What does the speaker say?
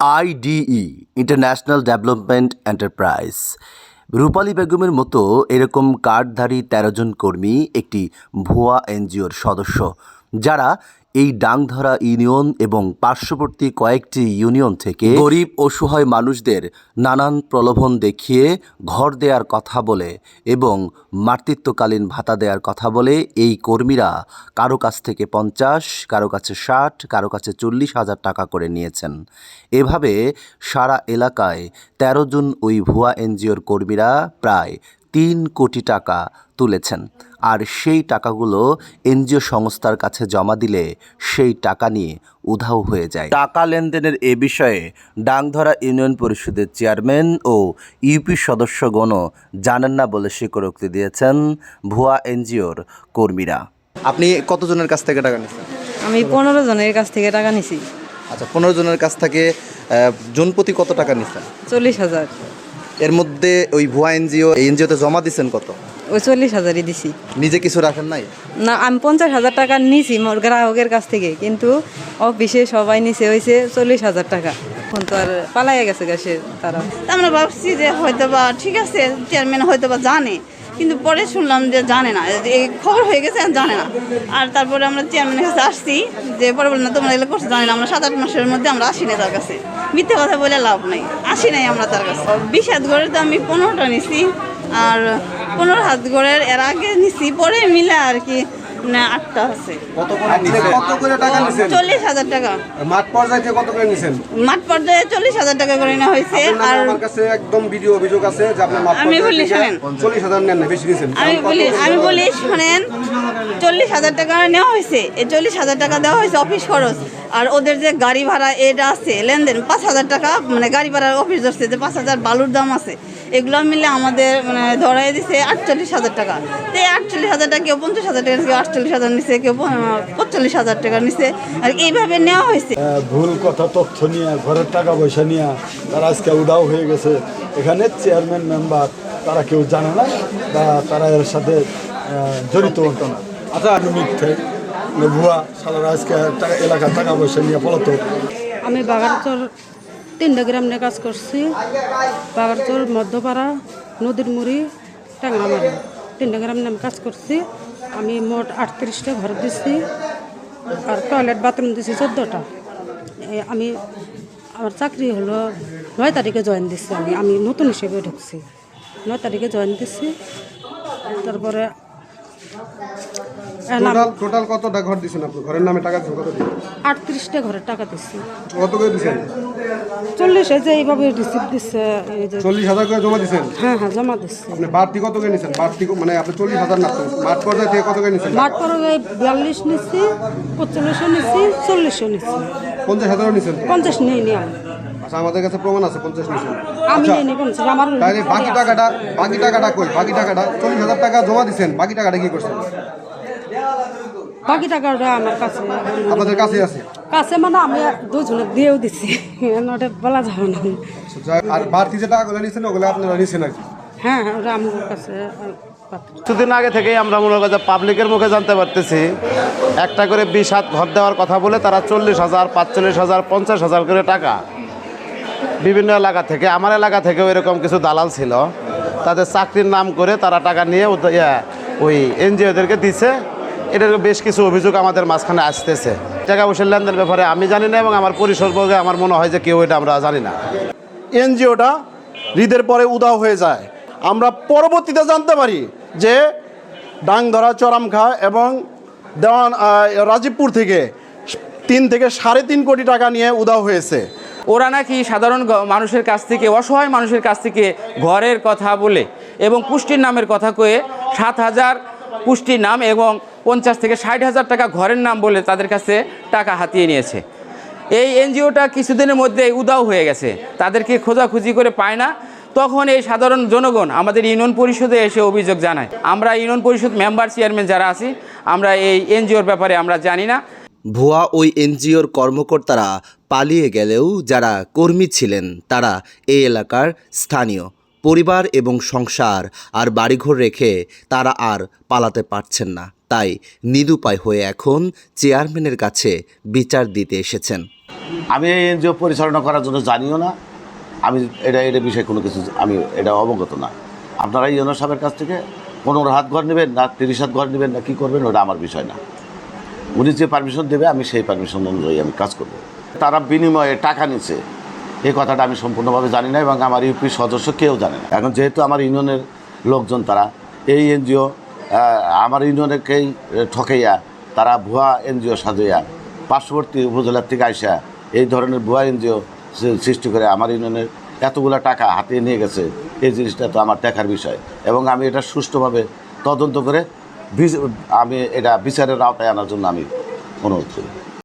IDE international development enterprise Rupali বেগমের মতো এরকম কার্ডধারী তেরো জন কর্মী একটি ভুয়া এনজিওর সদস্য যারা এই ডাংধরা ইউনিয়ন এবং পার্শ্ববর্তী কয়েকটি ইউনিয়ন থেকে গরিব অসহায় মানুষদের নানান প্রলোভন দেখিয়ে ঘর দেওয়ার কথা বলে এবং মাতৃত্বকালীন ভাতা দেওয়ার কথা বলে, এই কর্মীরা কারও কাছ থেকে পঞ্চাশ, কারও কাছে ষাট, কারও কাছে চল্লিশ হাজার টাকা করে নিয়েছেন। এভাবে সারা এলাকায় তেরো জন ওই ভুয়া এনজিওর কর্মীরা প্রায় তিন কোটি টাকা তুলেছেন। আর সেই টাকাগুলো এনজিও সংস্থার কাছে জমা দিলে সেই টাকা নিয়ে উধাও হয়ে যায়। টাকা লেনদেনের এ বিষয়ে ডাংধরা ইউনিয়ন পরিষদের চেয়ারম্যান ও ইউপি সদস্যগণও জানেন না বলে স্বীকারোক্তি দিয়েছেন ভুয়া এনজিওর কর্মীরা। আপনি কতজনের কাছ থেকে টাকা নিচ্ছেন আমি পনেরো জনের কাছ থেকে টাকা নিছি। আচ্ছা পনেরো জনের কাছ থেকে জনপ্রতি কত টাকা নিচ্ছেন চল্লিশ হাজার। এর মধ্যে ওই ভুয়া এনজিও এনজিওতে জমা দিচ্ছেন কত? ওই চল্লিশ হাজারই দিছি। নিজে কিছু রাখেন নাই? না আমি পঞ্চাশ হাজার টাকা নিছি মোর গ্রাহকের কাছ থেকে কিন্তু অফিসে সবাই নিছে হয়েছে চল্লিশ হাজার টাকা। এখন তো আর পালাইয়া গেছে গ্যাসে তারা। আমরা ভাবছি যে হয়তো বা ঠিক আছে চেয়ারম্যান হয়তো বা জানে। কিন্তু পরে শুনলাম যে জানে না এই খবর হয়ে গেছে জানে না। আর তারপরে আমরা চেয়ারম্যানের কাছে আসছি, যে পরে বললাম না, তোমরা এগুলো করছ, জানি না, আমরা সাত আট মাসের মধ্যে আমরা আসি না তার কাছে। মিথ্যে কথা বলে লাভ নেই, আসি নাই আমরা তার কাছে। বিশ হাত ঘরে তো আমি পনেরোটা নিছি, আর পনেরো হাত ঘরের এর আগে নিছি, পরে মিলে আর কি না আটটা আছে। কত করে নিছেন? কত করে টাকা নিছেন? চল্লিশ হাজার টাকা। মাঠ পর্যায়ে কত করে নিছেন? মাঠ পর্যায়ে চল্লিশ হাজার টাকা করে নেওয়া হয়েছে আর আমার কাছে একদম ভিডিও অভিযোগ আছে যে আপনি মাঠ আমি বলি থেকে শোনেন। নেন না বেশি নিছেন। আমি বলি আমি বলি শোনেন চল্লিশ হাজার টাকা নেওয়া হয়েছে। এই চল্লিশ হাজার টাকা দেওয়া হয়েছে অফিস খরচ। আর ওদের যে গাড়ি ভাড়া এটা আছে লেনদেন পাঁচ হাজার টাকা মানে গাড়ি ভাড়ার অফিস ধরছে যে পাঁচ হাজার বালুর দাম আছে। এগুলো মিলে আমাদের মানে ধরাই দিছে আটচল্লিশ হাজার টাকা। তো এই আটচল্লিশ হাজার টাকা কেউ পঞ্চাশ হাজার টাকা কেউ আটচল্লিশ হাজার নিছে কেউ পঁচল্লিশ হাজার টাকা নিছে। আর এইভাবে নেওয়া হয়েছে। ভুল কথা তথ্য নিয়ে ঘরের টাকা পয়সা নিয়ে তারা আজকে উদাও হয়ে গেছে। এখানে চেয়ারম্যান মেম্বার তারা কেউ জানে না বা তারা এর সাথে জড়িত হতো না। আচ্ছা মিথ্যে। মানে ভুয়া সারা আজকে টাকা এলাকার টাকা পয়সা নিয়ে পলাতো আমি বাগারচর তিনটা গ্রাম নিয়ে কাজ করছি। বাগারচর মধ্যপাড়া, নদীর মুড়ি টাঙ্গামারি তিনটা গ্রাম নিয়ে আমি কাজ করছি। আমি মোট আটত্রিশটা ঘর দিচ্ছি আর টয়লেট, বাথরুম দিছি চোদ্দোটা। আমি, আমার চাকরি হলো নয় তারিখে জয়েন দিচ্ছি আমি। আমি নতুন হিসেবে ঢুকছি। নয় তারিখে জয়েন দিচ্ছি তারপরে টোটাল টোটাল কত টাকা ঘর দিছেন আপনি? ঘরের নামে টাকা দিছেন কত দিন আটত্রিশটা ঘরের টাকা দিচ্ছি কত করে দিছেন? চল্লিশে যে এইভাবে রিসিপ্ট দিচ্ছে এই যে চল্লিশ হাজার করে জমা দিছেন? হ্যাঁ হ্যাঁ জমা দিচ্ছে আপনি বাড়তি কত করে নিছেন? বাড়তি মানে আপনি চল্লিশ হাজার না মাঠ পর্যায়ে থেকে কত করে নিছেন? মাঠ পরে বিয়াল্লিশ নিচ্ছি পঁচল্লিশও নিচ্ছি চল্লিশও নিচ্ছি পঞ্চাশ হাজারও নিছেন? পঞ্চাশ নিয়ে নি আমি আচ্ছা আমাদের কাছে প্রমাণ আছে পঞ্চাশ আমি আচ্ছা তাহলে বাকি টাকাটা বাকি টাকাটা কই? বাকি টাকাটা চল্লিশ হাজার টাকা জমা দিচ্ছেন বাকি টাকাটা কি করছেন? বাকি টাকাটা আমার কাছে আপনাদের কাছে আছে? কাছে মানে আমি দুজনে দিয়েও দিচ্ছি ওটা বলা যাবে না। আর বাড়তি যে টাকাগুলো ওগুলো আপনারা নিছেন আর কি? হ্যাঁ হ্যাঁ ওটা আমার কাছে কিছুদিন আগে থেকেই আমরা মনে করি যে পাবলিকের মুখে জানতে পারতেছি একটা করে বিশ হাত ঘর দেওয়ার কথা বলে তারা চল্লিশ হাজার পাঁচচল্লিশ হাজার পঞ্চাশ হাজার করে টাকা বিভিন্ন এলাকা থেকে, আমার এলাকা থেকেও এরকম কিছু দালাল ছিল। তাদের চাকরির নাম করে তারা টাকা নিয়ে ওই এনজিওদেরকে দিছে। এটার বেশ কিছু অভিযোগ আমাদের মাঝখানে আসতেছে। টাকা পয়সার লেনদেনের ব্যাপারে আমি জানি না এবং আমার পরিসর বর্গে আমার মনে হয় যে কেউ এটা আমরা জানি না। এনজিওটা হৃদের পরে উদাও হয়ে যায়। আমরা পরবর্তীতে জানতে পারি যে ডাংধরা, চরামখা এবং দেওয়ান রাজীবপুর থেকে তিন থেকে সাড়ে তিন কোটি টাকা নিয়ে উদাও হয়েছে। ওরা নাকি সাধারণ মানুষের কাছ থেকে, অসহায় মানুষের কাছ থেকে ঘরের কথা বলে এবং পুষ্টির নামের কথা কয়ে সাত হাজার পুষ্টির নাম এবং পঞ্চাশ থেকে ষাট হাজার টাকা ঘরের নাম বলে তাদের কাছে টাকা হাতিয়ে নিয়েছে। এই এনজিওটা কিছুদিনের মধ্যে উদাও হয়ে গেছে। তাদেরকে খোঁজাখুঁজি করে পায় না। তখন এই সাধারণ জনগণ আমাদের ইউনিয়ন পরিষদে এসে অভিযোগ জানায়। আমরা ইউনিয়ন পরিষদ মেম্বার চেয়ারম্যান যারা আছি, আমরা এই এনজিওর ব্যাপারে আমরা জানি না। ভুয়া ওই এনজিওর কর্মকর্তারা পালিয়ে গেলেও যারা কর্মী ছিলেন, তারা এই এলাকার স্থানীয়। পরিবার এবং সংসার আর বাড়িঘর রেখে তারা আর পালাতে পারছেন না। তাই নিরুপায় হয়ে এখন চেয়ারম্যানের কাছে বিচার দিতে এসেছেন। আমি এই এনজিও পরিচালনা করার জন্য জানিও না। আমি এটা এটা বিষয়ে কোনো কিছু, আমি এটা অবগত না। আপনারা ইউনো সাহেবের কাছ থেকে পনেরো হাত ঘর নেবেন না, তিরিশ হাত ঘর নেবেন না, কী করবেন ওটা আমার বিষয় না। উনি যে পারমিশন দেবে, আমি সেই পারমিশন অনুযায়ী আমি কাজ করব। তারা বিনিময়ে টাকা নিচ্ছে এই কথাটা আমি সম্পূর্ণভাবে জানি না এবং আমার ইউপির সদস্য কেউ জানে না। এখন যেহেতু আমার ইউনিয়নের লোকজন তারা, এই এনজিও আমার ইউনিয়নকেই ঠকাইয়া, তারা ভুয়া এনজিও সাজাইয়া, পার্শ্ববর্তী উপজেলার থেকে আইসা এই ধরনের ভুয়া এনজিও সৃষ্টি করে আমার ইউনিয়নের এতগুলো টাকা হাতিয়ে নিয়ে গেছে, এই জিনিসটা তো আমার দেখার বিষয়। এবং আমি এটা সুষ্ঠুভাবে তদন্ত করে আমি এটা বিচারের আওতায় আনার জন্য আমি অনুরোধ করি।